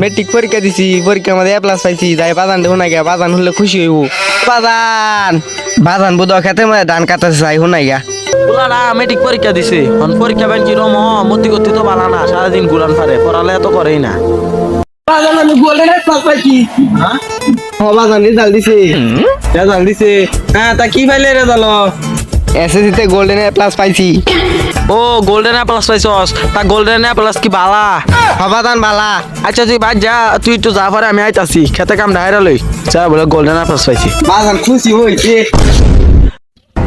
Metric পরীক্ষা দিছি পরীক্ষা আমাদের এ প্লাস পাইছি যাই বাজান দেবো না গিয়া বাজান হলে খুশি হইব। বাজান! বাজান বুধ খেতে মানে ধান কাটাছে চাই হুনাই গা পোলাটা মেট্রিক পরীক্ষা দিছে। এখন পরীক্ষা ব্যাংক কিরম মতি গতি তো বালা না সারাদিন ঘুরান পারে পড়ালে এত করেই না। বাজান আমি গোল্ডেন এ প্লাস পাইছি। ও বাজান রেজাল্ট দিছে। রেজাল্ট দিছে। হ্যাঁ তা কি পাইলে রেজাল্ট? এসএসসি তে গোল্ডেন এ প্লাস পাইছি। ও গোল্ডেন এ প্লাস পাইছস? তা গোল্ডেন এ প্লাস কি বালা? বাজান বালা। আচ্ছা তুই বাদ যা তুই একটু যা পরে আমি আইতাছি। খেতে কাম ডাইরা লই। যা বলে গোল্ডেন এ প্লাস পাইছি। বাজান খুশি হইছে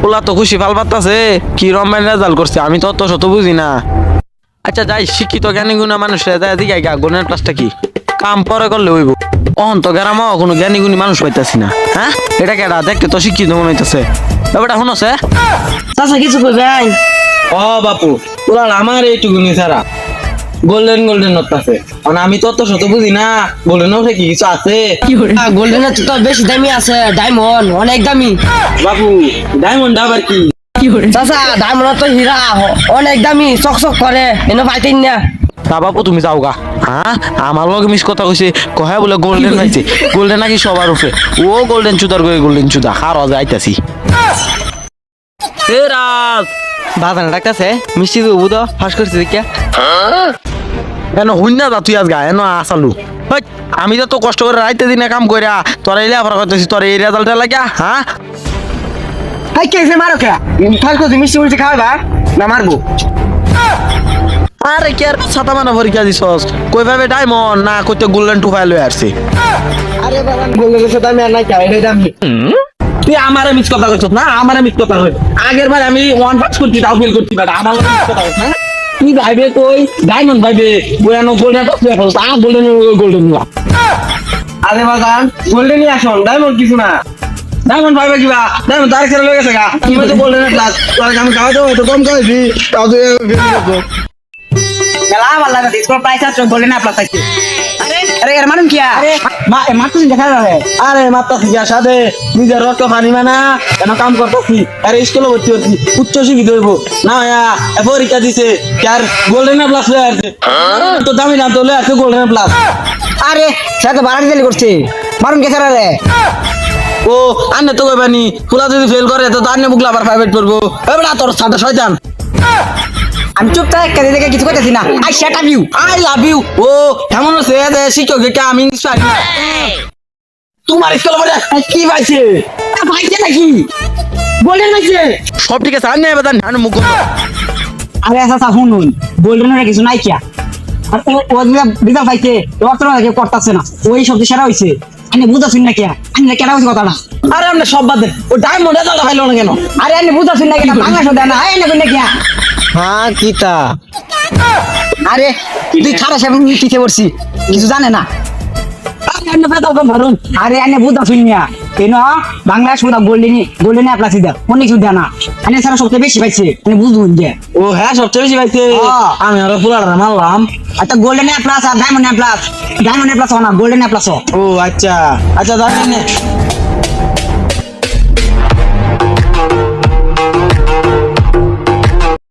পোলা তো খুশি ভালো পাত্তাছে। কি রম্বাইন রেজাল্ট করছে আমি তো অত শত বুঝি না। আচ্ছা যাই শিক্ষিত জ্ঞানী গুণা মানুষ দিকে গা গোল্ডেন প্লাসটা কি? কাম পরে করলে হইব। অহন তো কোনো জ্ঞানী গুণী মানুষ পাইতাছি না হ্যাঁ? এটা কেডা? দেখতে তো শিক্ষিত মনে হইতাছে। ব্যাপারটা শুনছে চাচা কিছু কইবেন ও বাপু তোরা আমার এইটুকুনি ছাড়া গোল্ডেন গোল্ডেন নোট আছে। কারণ আমি তো শত বুঝি না গোল্ডেন নোটে কি কিছু আছে? গোল্ডেনের তো বেশি দামি আছে ডায়মন্ড অনেক দামি। বাপু ডায়মন্ড আবার কি? চাচা ডায়মন্ড তো হীরা অনেক দামি চকচক করে এনে পাইতেন না। তা বাপু তুমি যাও গা হ্যাঁ? আমার লগে মিস কথা কইছে কহে বলে গোল্ডেন পাইছে। গোল্ডেন নাকি সবার উপরে। ও গোল্ডেন চুদার করে গোল্ডেন চুদা। হার যাইতাছি এ রাজ! বাজান ডাকতেছে? মিষ্টি দেবো তো ফাঁস করছে দেখিয়া। এন হুইনা যা তুই আজ গা এন আসালু হেই, আমি তো তো কষ্ট করে রাইতে দিনে কাম কইরা তোরা এলে আবার কইতেছি তোর এই রেজাল্টটা লাগিয়া হ্যাঁ? হাই কে মারো কে ফাঁস করছে মিষ্টি মিষ্টি খাওয়াবা না মারবো? আরে কি আর ছাতা মানা পরীক্ষা দিছস? কই ভাবে ডায়মন্ড না কইতে গোল্ডেন টুফাই লই আসছে। আরে গোল্ডেনের সাথে আমি তুই আমারে মিস কথা কইছস না আমারে মিস কথা কই আগের বার আমি ওয়ান পাস করছি তাও ফেল করছি বাট আমার মিস কথা কইছ না তুই ভাইবে কই? ডায়মন্ড ভাইবে বয়ানো গোল্ডেন টপ তুই ফেলছ আ গোল্ডেন গোল্ডেন না আরে বাজান গোল্ডেনই আসুন ডায়মন্ড কিছু না। ডায়মন্ড ভাইবে কিবা ডায়মন্ড তার খেলে লই গেছে গা। তুমি তো গোল্ডেন ক্লাস তোর আমি খাওয়া তো কম খাইছি তাও তুই মেলা ভালো লাগে আছে রক্ত পানি মানা কেন কাম করতেছি আরে স্কুলে ভর্তি হচ্ছি উচ্চ শিক্ষিত হইব না ভাইয়া এ পরীক্ষা দিছে আর গোল্ডেন প্লাস লয়ে আসছে তো দামি দাম তো লয়ে আসছে গোল্ডেন প্লাস আরে সে তো বাড়াটি দিলি করছে মারুন গেছে রে ও আনে তো কইবানি ফুলা যদি ফেল করে তো আনে বুকলা আবার প্রাইভেট করব এবার তোর সাথে শয়তান আমি চুপ থাক কাজে দেখে কিছু করতেছি না। I shut up you I love you ও কেমন আছে এ শিক্ষক কে আমি না তোমার স্কুলে পড়ে কি পাইছে? পাইছে নাকি? গোল্ডেন পাইছে সব ঠিক আছে আনে এবার ধান মুখ আরে আচ্ছা শুনুন গোল্ডেনের কিছু নাই কিয়া? আর ও যে রেজাল্ট পাইছে নাকি করতেছে না। ওই শব্দ সেরা হইছে আমি বুঝাছুন না কিয়া? আমি কেন হইছে কথাটা? আরে আমরা সব বাদ দেন। ও ডায়মন্ড রেজাল্ট পাইলো না কেন? আরে আমি বুঝাছুন না কিয়া? বাংলা শব্দ না। আয় না কই না কিয়া? হ্যাঁ কিতা আরে তুই খারাপ সাহেব পিছে পড়ছি কিছু জানে না? আরে আন্নে পেতাও কম ধরুন আরে আন্নে বুঝাছুন না কেন বাংলা গোল্ডেন গোল্ডেন দেয় অনেক কিছু দেয় না। আন্নে সারা সবচেয়ে বেশি পাইছে আমি বুঝুন যে ও হ্যাঁ সবচেয়ে বেশি পাইছে। আমি আরও ফুলার মারলাম। আচ্ছা golden A plus R diamond A plus diamond A plus না গোল্ডেন অ্যাপ্লাস ও আচ্ছা। আচ্ছা